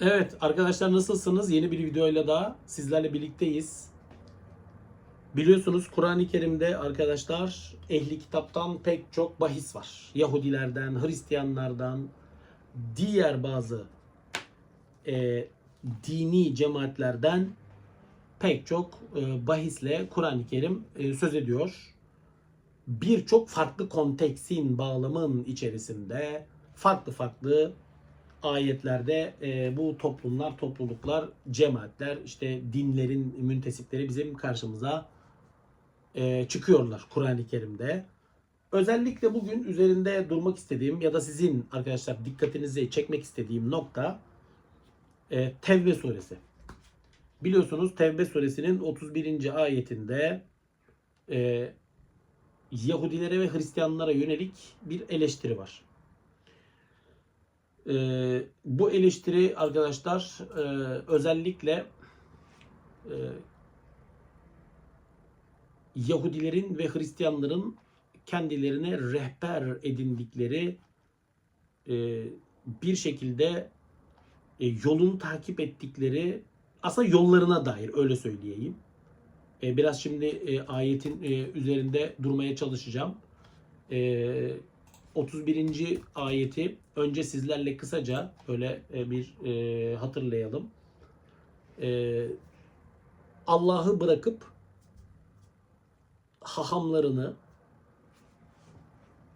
Evet arkadaşlar nasılsınız? Yeni bir videoyla daha sizlerle birlikteyiz. Biliyorsunuz Kur'an-ı Kerim'de arkadaşlar ehli kitaptan pek çok bahis var. Yahudilerden, Hristiyanlardan, diğer bazı e, dini cemaatlerden pek çok e, bahisle Kur'an-ı Kerim e, söz ediyor. Birçok farklı konteksin, bağlamın içerisinde farklı farklı ayetlerde e, bu toplumlar, topluluklar, cemaatler, işte dinlerin müntesipleri bizim karşımıza e, çıkıyorlar Kur'an-ı Kerim'de. Özellikle bugün üzerinde durmak istediğim ya da sizin arkadaşlar dikkatinizi çekmek istediğim nokta e, Tevbe suresi. Biliyorsunuz Tevbe suresinin 31. ayetinde e, Yahudilere ve Hristiyanlara yönelik bir eleştiri var. Ee, bu eleştiri arkadaşlar e, özellikle e, Yahudilerin ve Hristiyanların kendilerine rehber edindikleri e, bir şekilde e, yolunu takip ettikleri aslında yollarına dair öyle söyleyeyim. E, biraz şimdi e, ayetin e, üzerinde durmaya çalışacağım. E, 31. ayeti önce sizlerle kısaca böyle e, bir e, hatırlayalım. E, Allah'ı bırakıp hahamlarını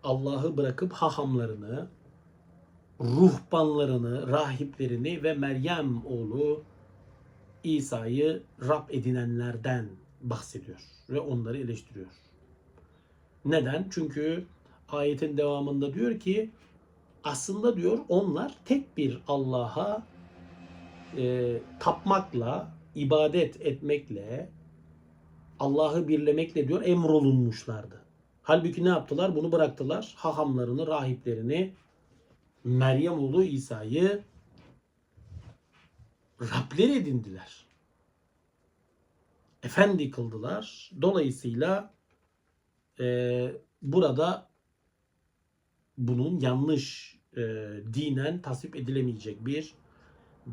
Allah'ı bırakıp hahamlarını ruhbanlarını, rahiplerini ve Meryem oğlu İsa'yı Rab edinenlerden bahsediyor ve onları eleştiriyor. Neden? Çünkü ayetin devamında diyor ki aslında diyor onlar tek bir Allah'a e, tapmakla, ibadet etmekle, Allah'ı birlemekle diyor emrolunmuşlardı. Halbuki ne yaptılar? Bunu bıraktılar. Hahamlarını, rahiplerini, Meryem oğlu İsa'yı Rabler edindiler. Efendi kıldılar. Dolayısıyla e, burada bunun yanlış e, dinen tasvip edilemeyecek bir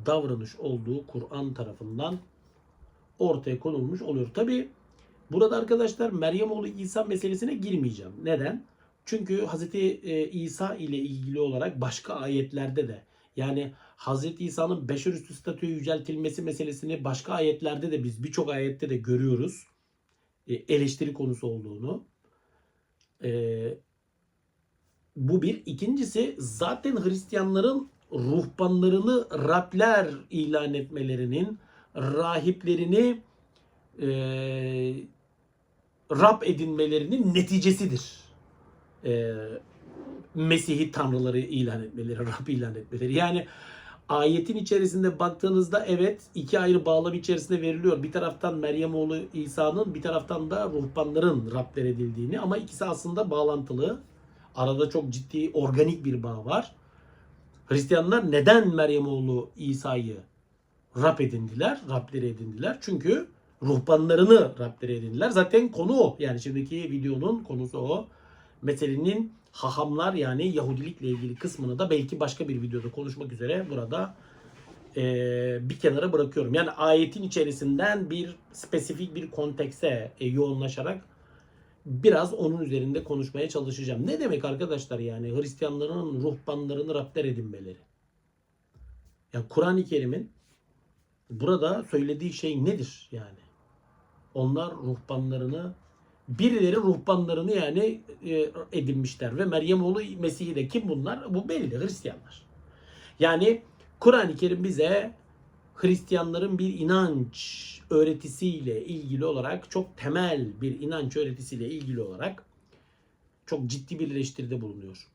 davranış olduğu Kur'an tarafından ortaya konulmuş oluyor. Tabi burada arkadaşlar Meryem oğlu İsa meselesine girmeyeceğim. Neden? Çünkü Hz. İsa ile ilgili olarak başka ayetlerde de yani Hz. İsa'nın beşer üstü statüye yüceltilmesi meselesini başka ayetlerde de biz birçok ayette de görüyoruz. E, eleştiri konusu olduğunu. Bu bir. İkincisi zaten Hristiyanların ruhbanlarını Rabler ilan etmelerinin rahiplerini e, Rab edinmelerinin neticesidir. E, Mesih'i tanrıları ilan etmeleri, Rab ilan etmeleri. Yani ayetin içerisinde baktığınızda evet iki ayrı bağlam içerisinde veriliyor. Bir taraftan Meryem oğlu İsa'nın bir taraftan da ruhbanların Rabler edildiğini ama ikisi aslında bağlantılı. Arada çok ciddi organik bir bağ var. Hristiyanlar neden Meryem oğlu İsa'yı Rab edindiler, Rableri edindiler? Çünkü ruhbanlarını Rableri edindiler. Zaten konu o. Yani şimdiki videonun konusu o. Meselenin hahamlar yani Yahudilikle ilgili kısmını da belki başka bir videoda konuşmak üzere burada e, bir kenara bırakıyorum. Yani ayetin içerisinden bir spesifik bir kontekse e, yoğunlaşarak biraz onun üzerinde konuşmaya çalışacağım. Ne demek arkadaşlar yani Hristiyanların ruhbanlarını Rabler edinmeleri? Yani Kur'an-ı Kerim'in burada söylediği şey nedir yani? Onlar ruhbanlarını birileri ruhbanlarını yani e, edinmişler ve Meryem oğlu Mesih'i de kim bunlar? Bu belli Hristiyanlar. Yani Kur'an-ı Kerim bize Hristiyanların bir inanç öğretisiyle ilgili olarak çok temel bir inanç öğretisiyle ilgili olarak çok ciddi bir eleştiride bulunuyor.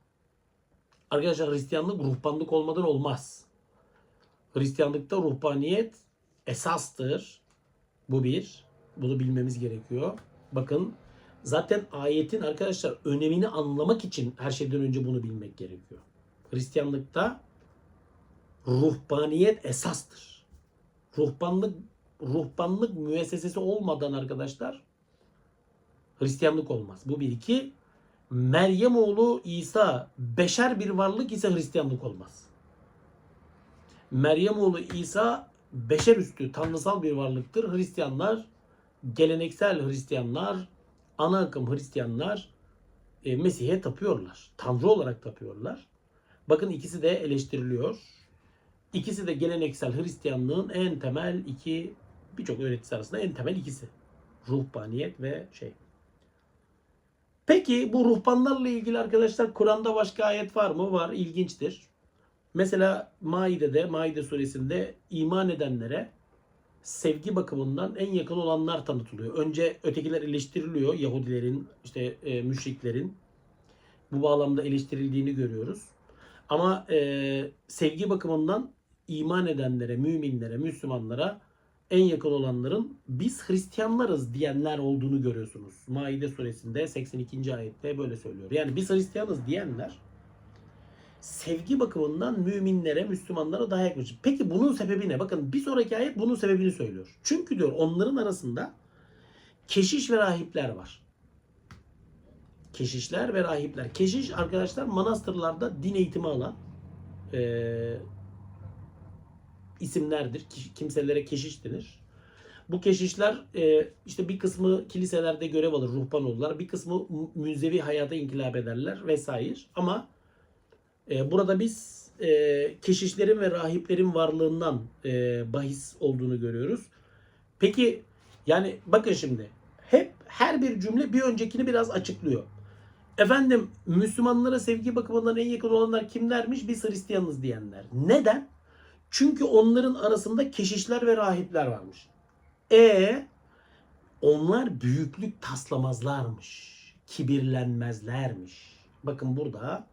Arkadaşlar Hristiyanlık ruhbanlık olmadan olmaz. Hristiyanlıkta ruhbaniyet esastır. Bu bir. Bunu bilmemiz gerekiyor. Bakın zaten ayetin arkadaşlar önemini anlamak için her şeyden önce bunu bilmek gerekiyor. Hristiyanlıkta ruhbaniyet esastır. Ruhbanlık ruhbanlık müessesesi olmadan arkadaşlar Hristiyanlık olmaz. Bu bir iki. Meryem oğlu İsa beşer bir varlık ise Hristiyanlık olmaz. Meryem oğlu İsa beşer üstü tanrısal bir varlıktır. Hristiyanlar, geleneksel Hristiyanlar, ana akım Hristiyanlar e, Mesih'e tapıyorlar. Tanrı olarak tapıyorlar. Bakın ikisi de eleştiriliyor. İkisi de geleneksel Hristiyanlığın en temel iki birçok öğretisi arasında en temel ikisi. Ruhbaniyet ve şey. Peki bu ruhbanlarla ilgili arkadaşlar Kur'an'da başka ayet var mı? Var. İlginçtir. Mesela Maide'de, Maide suresinde iman edenlere sevgi bakımından en yakın olanlar tanıtılıyor. Önce ötekiler eleştiriliyor. Yahudilerin, işte e, müşriklerin bu bağlamda eleştirildiğini görüyoruz. Ama e, sevgi bakımından iman edenlere, müminlere, Müslümanlara en yakın olanların biz Hristiyanlarız diyenler olduğunu görüyorsunuz. Maide suresinde 82. ayette böyle söylüyor. Yani biz Hristiyanız diyenler sevgi bakımından müminlere, Müslümanlara daha yakın. Peki bunun sebebi ne? Bakın bir sonraki ayet bunun sebebini söylüyor. Çünkü diyor onların arasında keşiş ve rahipler var. Keşişler ve rahipler. Keşiş arkadaşlar manastırlarda din eğitimi alan eee isimlerdir. Ki- Kimselere keşiş denir. Bu keşişler e, işte bir kısmı kiliselerde görev alır, ruhban olurlar. Bir kısmı mü- münzevi hayata inkılap ederler vesaire. Ama e, burada biz e, keşişlerin ve rahiplerin varlığından bahis olduğunu görüyoruz. Peki yani bakın şimdi hep her bir cümle bir öncekini biraz açıklıyor. Efendim Müslümanlara sevgi bakımından en yakın olanlar kimlermiş? Biz Hristiyanız diyenler. Neden? Çünkü onların arasında keşişler ve rahipler varmış. E onlar büyüklük taslamazlarmış. Kibirlenmezlermiş. Bakın burada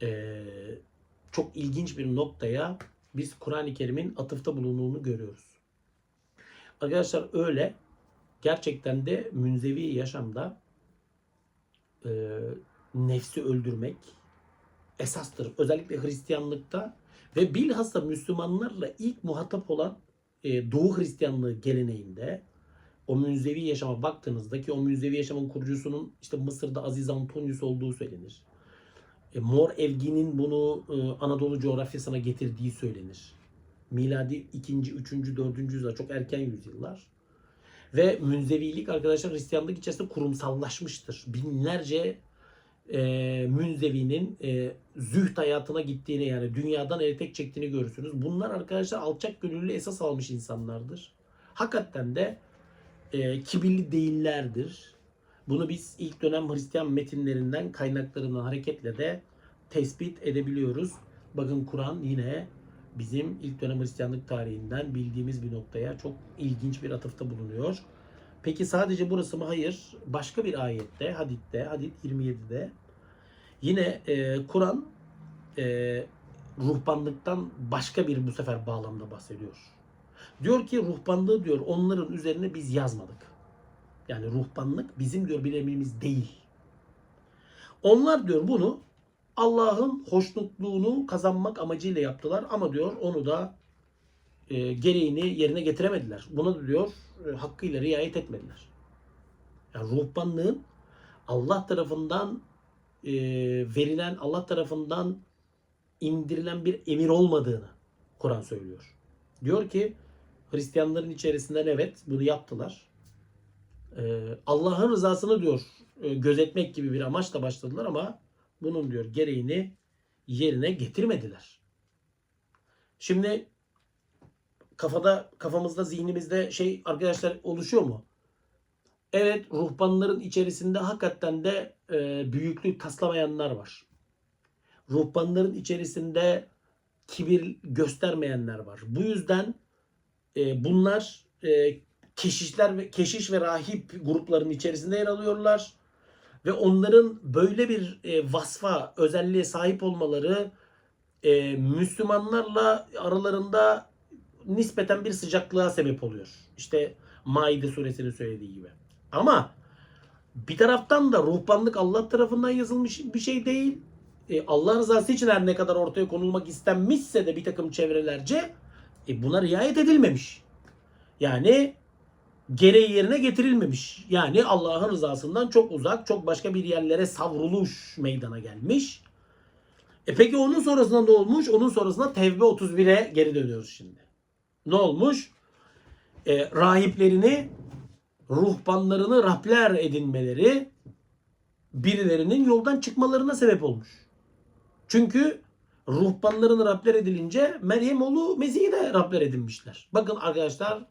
eee, çok ilginç bir noktaya biz Kur'an-ı Kerim'in atıfta bulunduğunu görüyoruz. Arkadaşlar öyle gerçekten de münzevi yaşamda eee, nefsi öldürmek esastır. Özellikle Hristiyanlıkta ve bilhassa Müslümanlarla ilk muhatap olan e, Doğu Hristiyanlığı geleneğinde o münzevi yaşama baktığınızda ki o münzevi yaşamın kurucusunun işte Mısır'da Aziz Antonius olduğu söylenir. E, Mor Evgin'in bunu e, Anadolu coğrafyasına getirdiği söylenir. Miladi 2. 3. 4. yüzyıllar çok erken yüzyıllar. Ve münzevilik arkadaşlar Hristiyanlık içerisinde kurumsallaşmıştır. Binlerce e, münzevinin e, züht hayatına gittiğini yani dünyadan eritek çektiğini görürsünüz. Bunlar arkadaşlar alçak gönüllü esas almış insanlardır. Hakikaten de e, kibirli değillerdir. Bunu biz ilk dönem Hristiyan metinlerinden kaynaklarından hareketle de tespit edebiliyoruz. Bakın Kur'an yine bizim ilk dönem Hristiyanlık tarihinden bildiğimiz bir noktaya çok ilginç bir atıfta bulunuyor. Peki sadece burası mı? Hayır. Başka bir ayette, Hadid'de, Hadid 27'de yine e, Kur'an e, ruhbanlıktan başka bir bu sefer bağlamda bahsediyor. Diyor ki ruhbanlığı diyor onların üzerine biz yazmadık. Yani ruhbanlık bizim diyor bir emrimiz değil. Onlar diyor bunu Allah'ın hoşnutluğunu kazanmak amacıyla yaptılar ama diyor onu da e, gereğini yerine getiremediler. Buna diyor e, hakkıyla riayet etmediler. Yani ruhbanlığın Allah tarafından e, verilen, Allah tarafından indirilen bir emir olmadığını Kur'an söylüyor. Diyor ki Hristiyanların içerisinden evet bunu yaptılar. E, Allah'ın rızasını diyor e, gözetmek gibi bir amaçla başladılar ama bunun diyor gereğini yerine getirmediler. Şimdi kafada kafamızda zihnimizde şey arkadaşlar oluşuyor mu? Evet ruhbanların içerisinde hakikaten de e, büyüklük taslamayanlar var. Ruhbanların içerisinde kibir göstermeyenler var. Bu yüzden e, bunlar e, keşişler ve keşiş ve rahip gruplarının içerisinde yer alıyorlar ve onların böyle bir e, vasfa, özelliğe sahip olmaları e, Müslümanlarla aralarında nispeten bir sıcaklığa sebep oluyor. İşte Maide suresinin söylediği gibi. Ama bir taraftan da ruhbanlık Allah tarafından yazılmış bir şey değil. E, Allah rızası için her ne kadar ortaya konulmak istenmişse de bir takım çevrelerce e, buna riayet edilmemiş. Yani gereği yerine getirilmemiş. Yani Allah'ın rızasından çok uzak, çok başka bir yerlere savruluş meydana gelmiş. E peki onun sonrasında ne olmuş? Onun sonrasında Tevbe 31'e geri dönüyoruz şimdi. Ne olmuş? E, rahiplerini, ruhbanlarını Rabler edinmeleri birilerinin yoldan çıkmalarına sebep olmuş. Çünkü ruhbanların Rabler edilince Meryem oğlu Mesih'i de Rabler edinmişler. Bakın arkadaşlar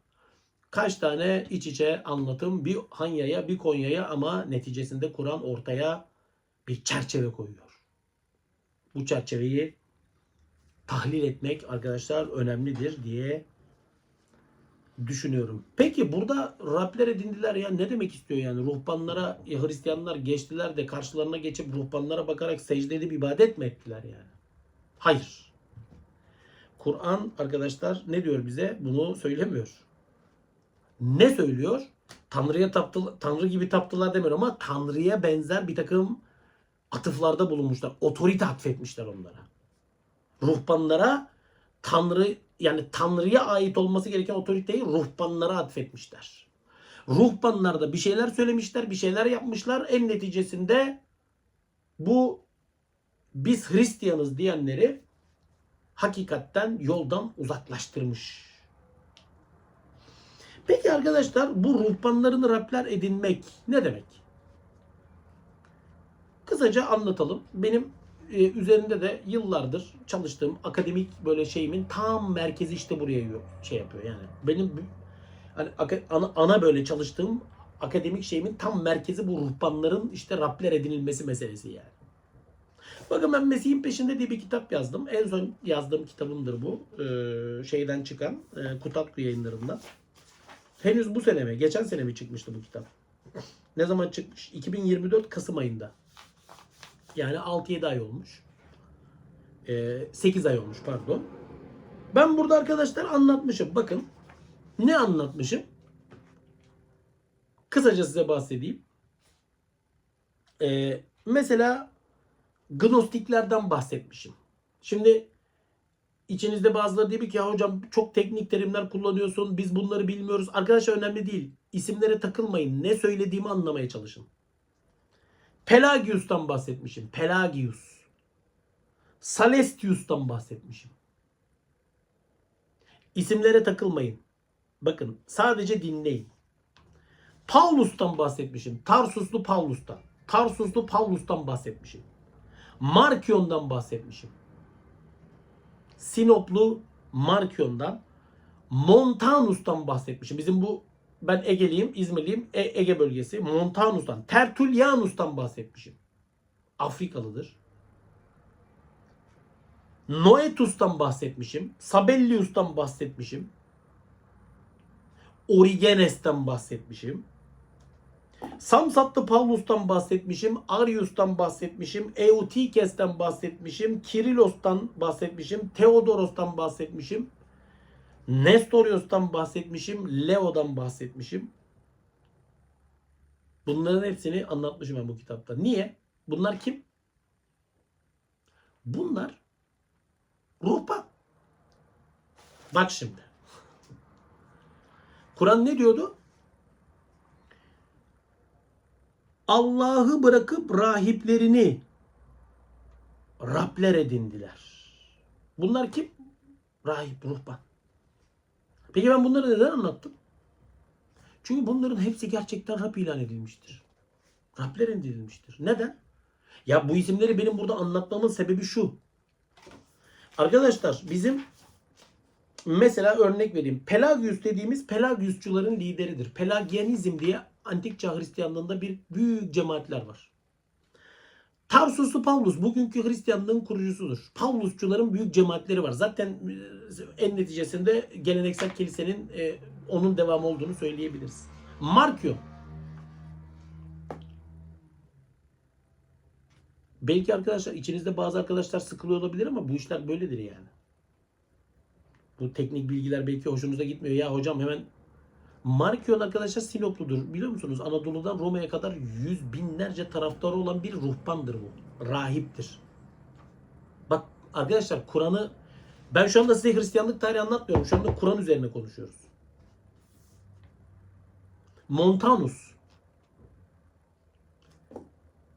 kaç tane iç içe anlatım bir Hanya'ya bir Konya'ya ama neticesinde Kur'an ortaya bir çerçeve koyuyor. Bu çerçeveyi tahlil etmek arkadaşlar önemlidir diye düşünüyorum. Peki burada Rabler edindiler ya ne demek istiyor yani? Ruhbanlara ya Hristiyanlar geçtiler de karşılarına geçip ruhbanlara bakarak secde edip ibadet mi ettiler yani? Hayır. Kur'an arkadaşlar ne diyor bize? Bunu söylemiyor. Ne söylüyor? Tanrı'ya taptılar, Tanrı gibi taptılar demiyor ama Tanrı'ya benzer bir takım atıflarda bulunmuşlar. Otorite atfetmişler onlara. Ruhbanlara Tanrı yani Tanrı'ya ait olması gereken otoriteyi ruhbanlara atfetmişler. Ruhbanlar da bir şeyler söylemişler, bir şeyler yapmışlar. En neticesinde bu biz Hristiyanız diyenleri hakikatten yoldan uzaklaştırmış. Peki arkadaşlar bu ruhbanlarını Rabler edinmek ne demek? Kısaca anlatalım. Benim e, üzerinde de yıllardır çalıştığım akademik böyle şeyimin tam merkezi işte buraya şey yapıyor yani. Benim hani ana, ana böyle çalıştığım akademik şeyimin tam merkezi bu ruhbanların işte Rabler edinilmesi meselesi yani. Bakın ben Mesih'in peşinde diye bir kitap yazdım. En son yazdığım kitabımdır bu. Ee, şeyden çıkan e, Kutatku yayınlarından. Henüz bu sene mi? Geçen sene mi çıkmıştı bu kitap? Ne zaman çıkmış? 2024 Kasım ayında. Yani 6-7 ay olmuş. Ee, 8 ay olmuş pardon. Ben burada arkadaşlar anlatmışım. Bakın ne anlatmışım? Kısaca size bahsedeyim. Ee, mesela Gnostiklerden bahsetmişim. Şimdi içinizde bazıları diyor ki ya hocam çok teknik terimler kullanıyorsun. Biz bunları bilmiyoruz. Arkadaşlar önemli değil. İsimlere takılmayın. Ne söylediğimi anlamaya çalışın. Pelagius'tan bahsetmişim. Pelagius. Salestius'tan bahsetmişim. İsimlere takılmayın. Bakın sadece dinleyin. Paulus'tan bahsetmişim. Tarsuslu Paulus'tan. Tarsuslu Paulus'tan bahsetmişim. Markion'dan bahsetmişim. Sinoplu Markion'dan. Montanus'tan bahsetmişim. Bizim bu ben Ege'liyim, İzmirliyim. E- Ege bölgesi. Montanus'tan. Tertullianus'tan bahsetmişim. Afrikalıdır. Noetus'tan bahsetmişim. Sabellius'tan bahsetmişim. Origenes'ten bahsetmişim. Samsatlı Pavlus'tan bahsetmişim. Arius'tan bahsetmişim. Eutikes'ten bahsetmişim. Kirilos'tan bahsetmişim. Theodoros'tan bahsetmişim. Nestorios'tan bahsetmişim. Leo'dan bahsetmişim. Bunların hepsini anlatmışım ben bu kitapta. Niye? Bunlar kim? Bunlar ruhban. Bak şimdi. Kur'an ne diyordu? Allah'ı bırakıp rahiplerini Rabler edindiler. Bunlar kim? Rahip, ruhban. Peki ben bunları neden anlattım? Çünkü bunların hepsi gerçekten Rab ilan edilmiştir. Rabler edilmiştir. Neden? Ya bu isimleri benim burada anlatmamın sebebi şu. Arkadaşlar bizim mesela örnek vereyim. Pelagius dediğimiz Pelagiusçuların lideridir. Pelagianizm diye antik çağ Hristiyanlığında bir büyük cemaatler var. Tarsuslu Pavlus bugünkü Hristiyanlığın kurucusudur. Pavlusçuların büyük cemaatleri var. Zaten e, en neticesinde geleneksel kilisenin e, onun devamı olduğunu söyleyebiliriz. Markio. Belki arkadaşlar içinizde bazı arkadaşlar sıkılıyor olabilir ama bu işler böyledir yani. Bu teknik bilgiler belki hoşunuza gitmiyor. Ya hocam hemen Markion arkadaşlar Sinopludur. Biliyor musunuz? Anadolu'dan Roma'ya kadar yüz binlerce taraftarı olan bir ruhbandır bu. Rahiptir. Bak arkadaşlar Kur'an'ı ben şu anda size Hristiyanlık tarihi anlatmıyorum. Şu anda Kur'an üzerine konuşuyoruz. Montanus.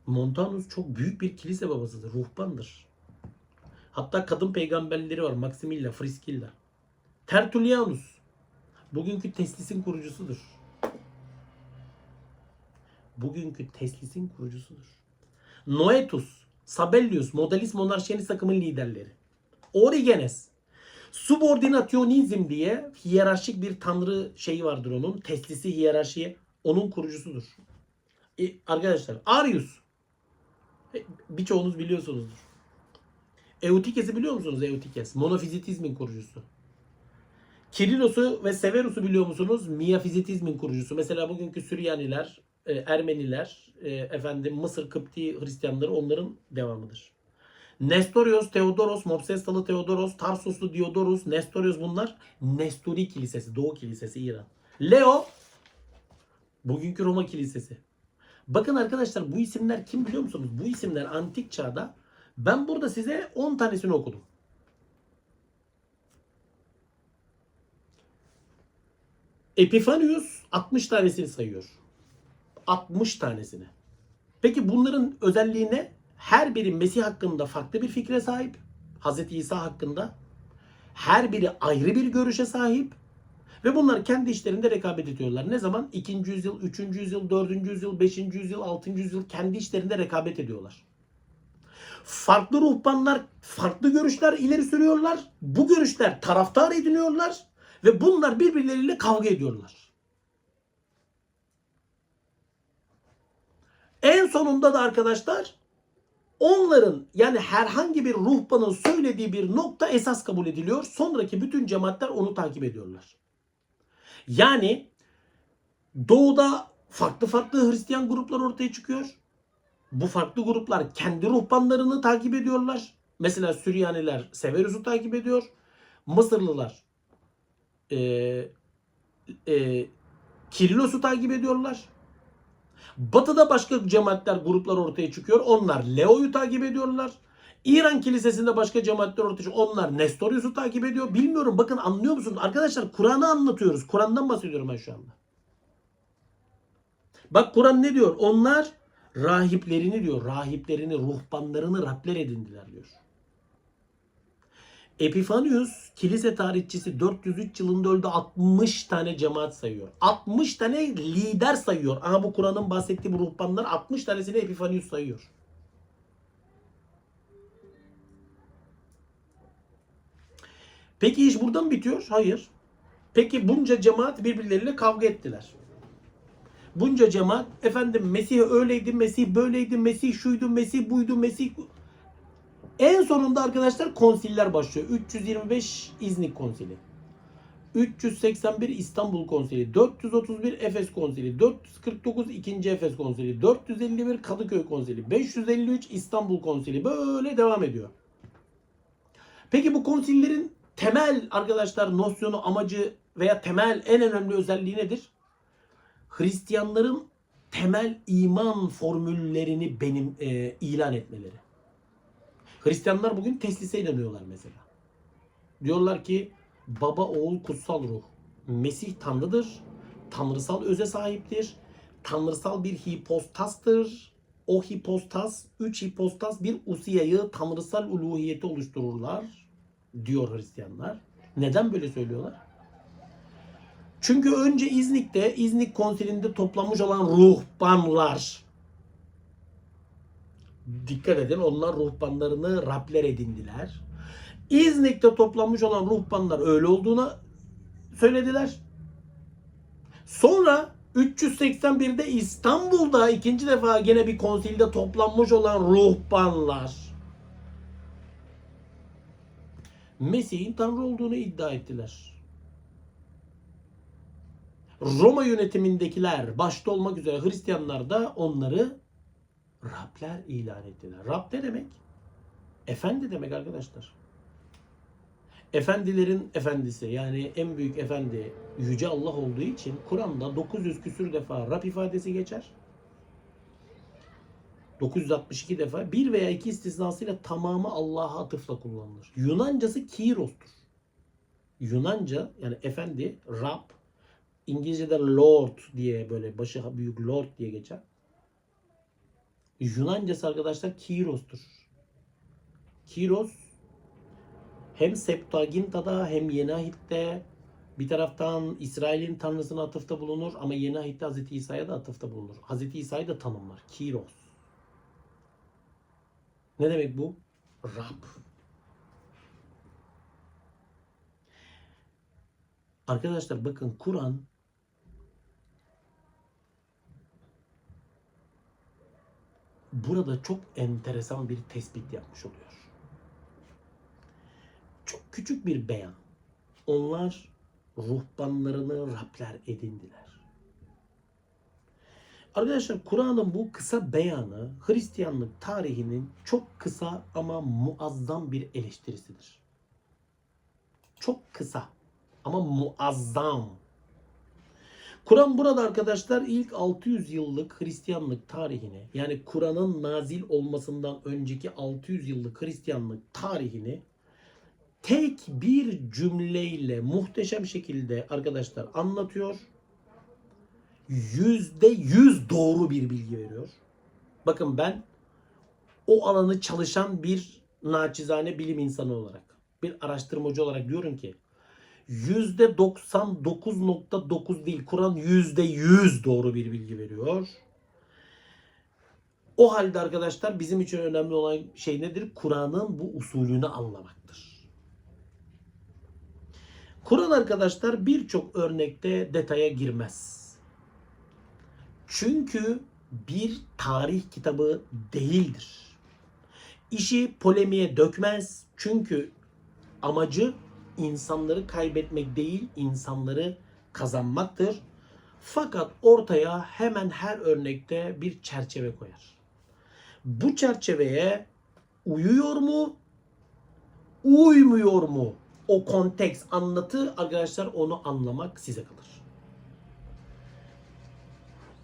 Montanus çok büyük bir kilise babasıdır. Ruhbandır. Hatta kadın peygamberleri var. Maximilla, Friskilla. Tertullianus. Bugünkü Teslis'in kurucusudur. Bugünkü Teslis'in kurucusudur. Noetus, Sabellius, Modalis Monarşianis takımın liderleri. Origenes, Subordinationizm diye hiyerarşik bir tanrı şeyi vardır onun. Teslisi hiyerarşiye onun kurucusudur. E, arkadaşlar Arius. E, birçoğunuz biliyorsunuzdur. Eutikes'i biliyor musunuz Eutikes? Monofizitizmin kurucusu. Kirilos'u ve Severus'u biliyor musunuz? Miyafizitizmin kurucusu. Mesela bugünkü Süryaniler, e, Ermeniler, e, efendim Mısır Kıpti Hristiyanları onların devamıdır. Nestorios, Theodoros, Mopsestalı Theodoros, Tarsuslu Diodorus, Nestorios bunlar Nestori Kilisesi, Doğu Kilisesi İran. Leo, bugünkü Roma Kilisesi. Bakın arkadaşlar bu isimler kim biliyor musunuz? Bu isimler antik çağda ben burada size 10 tanesini okudum. Epifanius 60 tanesini sayıyor. 60 tanesini. Peki bunların özelliği ne? Her biri Mesih hakkında farklı bir fikre sahip. Hazreti İsa hakkında. Her biri ayrı bir görüşe sahip. Ve bunlar kendi işlerinde rekabet ediyorlar. Ne zaman? 2. yüzyıl, 3. yüzyıl, 4. yüzyıl, 5. yüzyıl, 6. yüzyıl kendi işlerinde rekabet ediyorlar. Farklı ruhbanlar farklı görüşler ileri sürüyorlar. Bu görüşler taraftar ediniyorlar. Ve bunlar birbirleriyle kavga ediyorlar. En sonunda da arkadaşlar onların yani herhangi bir ruhbanın söylediği bir nokta esas kabul ediliyor. Sonraki bütün cemaatler onu takip ediyorlar. Yani doğuda farklı farklı Hristiyan gruplar ortaya çıkıyor. Bu farklı gruplar kendi ruhbanlarını takip ediyorlar. Mesela Süryaniler Severus'u takip ediyor. Mısırlılar e, e, Kirilos'u takip ediyorlar. Batı'da başka cemaatler, gruplar ortaya çıkıyor. Onlar Leo'yu takip ediyorlar. İran kilisesinde başka cemaatler ortaya çıkıyor. Onlar Nestorius'u takip ediyor. Bilmiyorum bakın anlıyor musunuz? Arkadaşlar Kur'an'ı anlatıyoruz. Kur'an'dan bahsediyorum ben şu anda. Bak Kur'an ne diyor? Onlar rahiplerini diyor. Rahiplerini, ruhbanlarını Rabler edindiler diyor. Epifanius kilise tarihçisi 403 yılında öldü 60 tane cemaat sayıyor. 60 tane lider sayıyor. Ama bu Kur'an'ın bahsettiği bu ruhbanlar 60 tanesini Epifanius sayıyor. Peki iş buradan bitiyor? Hayır. Peki bunca cemaat birbirleriyle kavga ettiler. Bunca cemaat efendim Mesih öyleydi, Mesih böyleydi, Mesih şuydu, Mesih buydu, Mesih en sonunda arkadaşlar konsiller başlıyor. 325 İznik konsili. 381 İstanbul konsili, 431 Efes konsili, 449 2. Efes konsili, 451 Kadıköy konsili, 553 İstanbul konsili böyle devam ediyor. Peki bu konsillerin temel arkadaşlar nosyonu, amacı veya temel en önemli özelliği nedir? Hristiyanların temel iman formüllerini benim e, ilan etmeleri. Hristiyanlar bugün teslise inanıyorlar mesela. Diyorlar ki baba oğul kutsal ruh. Mesih tanrıdır. Tanrısal öze sahiptir. Tanrısal bir hipostastır. O hipostas, üç hipostas bir usiyayı tanrısal uluhiyeti oluştururlar diyor Hristiyanlar. Neden böyle söylüyorlar? Çünkü önce İznik'te, İznik konsilinde toplanmış olan ruhbanlar dikkat edin onlar ruhbanlarını Rabler edindiler. İznik'te toplanmış olan ruhbanlar öyle olduğunu söylediler. Sonra 381'de İstanbul'da ikinci defa gene bir konsilde toplanmış olan ruhbanlar Mesih'in Tanrı olduğunu iddia ettiler. Roma yönetimindekiler başta olmak üzere Hristiyanlar da onları Rabler ilan ettiler. Rab ne demek? Efendi demek arkadaşlar. Efendilerin efendisi yani en büyük efendi Yüce Allah olduğu için Kur'an'da 900 küsür defa Rab ifadesi geçer. 962 defa bir veya iki istisnasıyla tamamı Allah'a atıfla kullanılır. Yunancası Kiros'tur. Yunanca yani efendi, Rab, İngilizce'de Lord diye böyle başı büyük Lord diye geçer. Yunancası arkadaşlar Kiros'tur. Kiros hem Septuaginta'da hem Yeni Ahit'te bir taraftan İsrail'in tanrısına atıfta bulunur ama Yeni Ahit'te Hz. İsa'ya da atıfta bulunur. Hz. İsa'yı da tanımlar. Kiros. Ne demek bu? Rab. Arkadaşlar bakın Kur'an burada çok enteresan bir tespit yapmış oluyor. Çok küçük bir beyan. Onlar ruhbanlarını Rabler edindiler. Arkadaşlar Kur'an'ın bu kısa beyanı Hristiyanlık tarihinin çok kısa ama muazzam bir eleştirisidir. Çok kısa ama muazzam. Kur'an burada arkadaşlar ilk 600 yıllık Hristiyanlık tarihini yani Kur'an'ın nazil olmasından önceki 600 yıllık Hristiyanlık tarihini tek bir cümleyle muhteşem şekilde arkadaşlar anlatıyor. Yüzde yüz doğru bir bilgi veriyor. Bakın ben o alanı çalışan bir naçizane bilim insanı olarak, bir araştırmacı olarak diyorum ki 99.9 değil Kur'an yüzde yüz doğru bir bilgi veriyor. O halde arkadaşlar bizim için önemli olan şey nedir? Kur'an'ın bu usulünü anlamaktır. Kur'an arkadaşlar birçok örnekte detaya girmez. Çünkü bir tarih kitabı değildir. İşi polemiğe dökmez. Çünkü amacı insanları kaybetmek değil, insanları kazanmaktır. Fakat ortaya hemen her örnekte bir çerçeve koyar. Bu çerçeveye uyuyor mu? Uymuyor mu? O konteks anlatı arkadaşlar onu anlamak size kalır.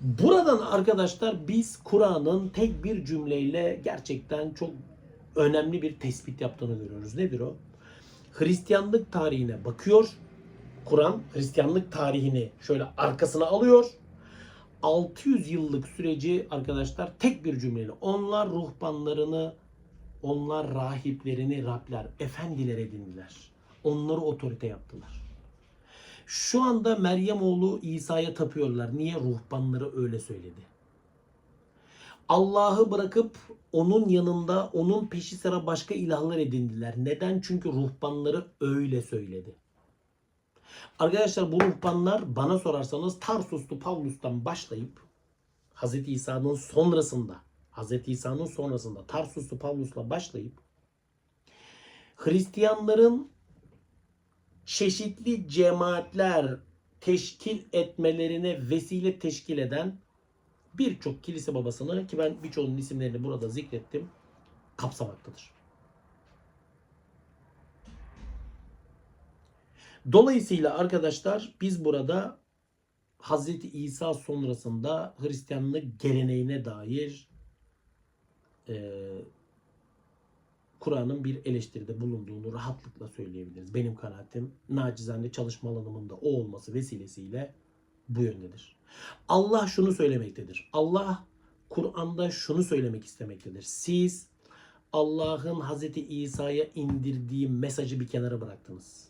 Buradan arkadaşlar biz Kur'an'ın tek bir cümleyle gerçekten çok önemli bir tespit yaptığını görüyoruz. Nedir o? Hristiyanlık tarihine bakıyor. Kur'an Hristiyanlık tarihini şöyle arkasına alıyor. 600 yıllık süreci arkadaşlar tek bir cümleyle onlar ruhbanlarını onlar rahiplerini Rabler, efendiler edindiler. Onları otorite yaptılar. Şu anda Meryem oğlu İsa'ya tapıyorlar. Niye? Ruhbanları öyle söyledi. Allah'ı bırakıp onun yanında onun peşi sıra başka ilahlar edindiler. Neden? Çünkü ruhbanları öyle söyledi. Arkadaşlar bu ruhbanlar bana sorarsanız Tarsuslu Pavlus'tan başlayıp Hz. İsa'nın sonrasında Hz. İsa'nın sonrasında Tarsuslu Pavlus'la başlayıp Hristiyanların çeşitli cemaatler teşkil etmelerine vesile teşkil eden birçok kilise babasını ki ben birçoğunun isimlerini burada zikrettim kapsamaktadır. Dolayısıyla arkadaşlar biz burada Hz. İsa sonrasında Hristiyanlık geleneğine dair e, Kur'an'ın bir eleştiride bulunduğunu rahatlıkla söyleyebiliriz. Benim kanaatim nacizane çalışma alanımın da o olması vesilesiyle bu yöndedir. Allah şunu söylemektedir. Allah Kur'an'da şunu söylemek istemektedir. Siz Allah'ın Hazreti İsa'ya indirdiği mesajı bir kenara bıraktınız.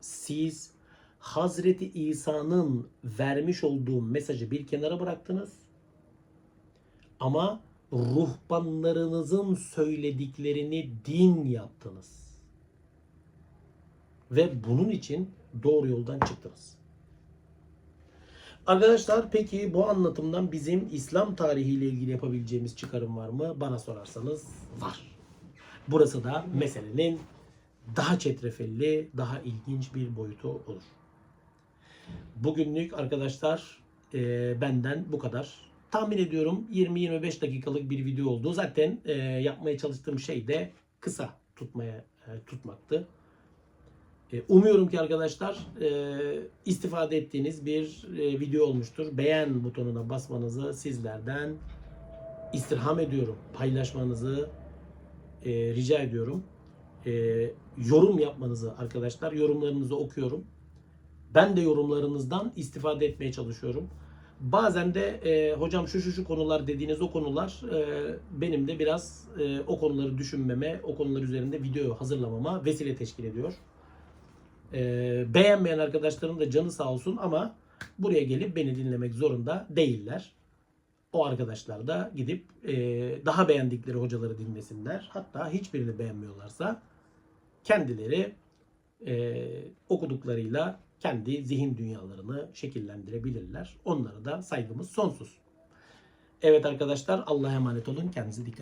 Siz Hazreti İsa'nın vermiş olduğu mesajı bir kenara bıraktınız. Ama ruhbanlarınızın söylediklerini din yaptınız. Ve bunun için doğru yoldan çıktınız. Arkadaşlar peki bu anlatımdan bizim İslam tarihiyle ilgili yapabileceğimiz çıkarım var mı? Bana sorarsanız var. Burası da meselenin daha çetrefelli, daha ilginç bir boyutu olur. Bugünlük arkadaşlar e, benden bu kadar. Tahmin ediyorum 20-25 dakikalık bir video oldu. Zaten e, yapmaya çalıştığım şey de kısa tutmaya e, tutmaktı. E, umuyorum ki arkadaşlar e, istifade ettiğiniz bir e, video olmuştur. Beğen butonuna basmanızı sizlerden istirham ediyorum. Paylaşmanızı rica ediyorum. Yorum yapmanızı arkadaşlar. Yorumlarınızı okuyorum. Ben de yorumlarınızdan istifade etmeye çalışıyorum. Bazen de e, hocam şu şu şu konular dediğiniz o konular e, benim de biraz e, o konuları düşünmeme, o konular üzerinde video hazırlamama vesile teşkil ediyor. E, beğenmeyen arkadaşlarım da canı sağ olsun ama buraya gelip beni dinlemek zorunda değiller. O arkadaşlar da gidip e, daha beğendikleri hocaları dinlesinler. Hatta hiçbirini beğenmiyorlarsa kendileri e, okuduklarıyla kendi zihin dünyalarını şekillendirebilirler. Onlara da saygımız sonsuz. Evet arkadaşlar Allah'a emanet olun. Kendinize dikkat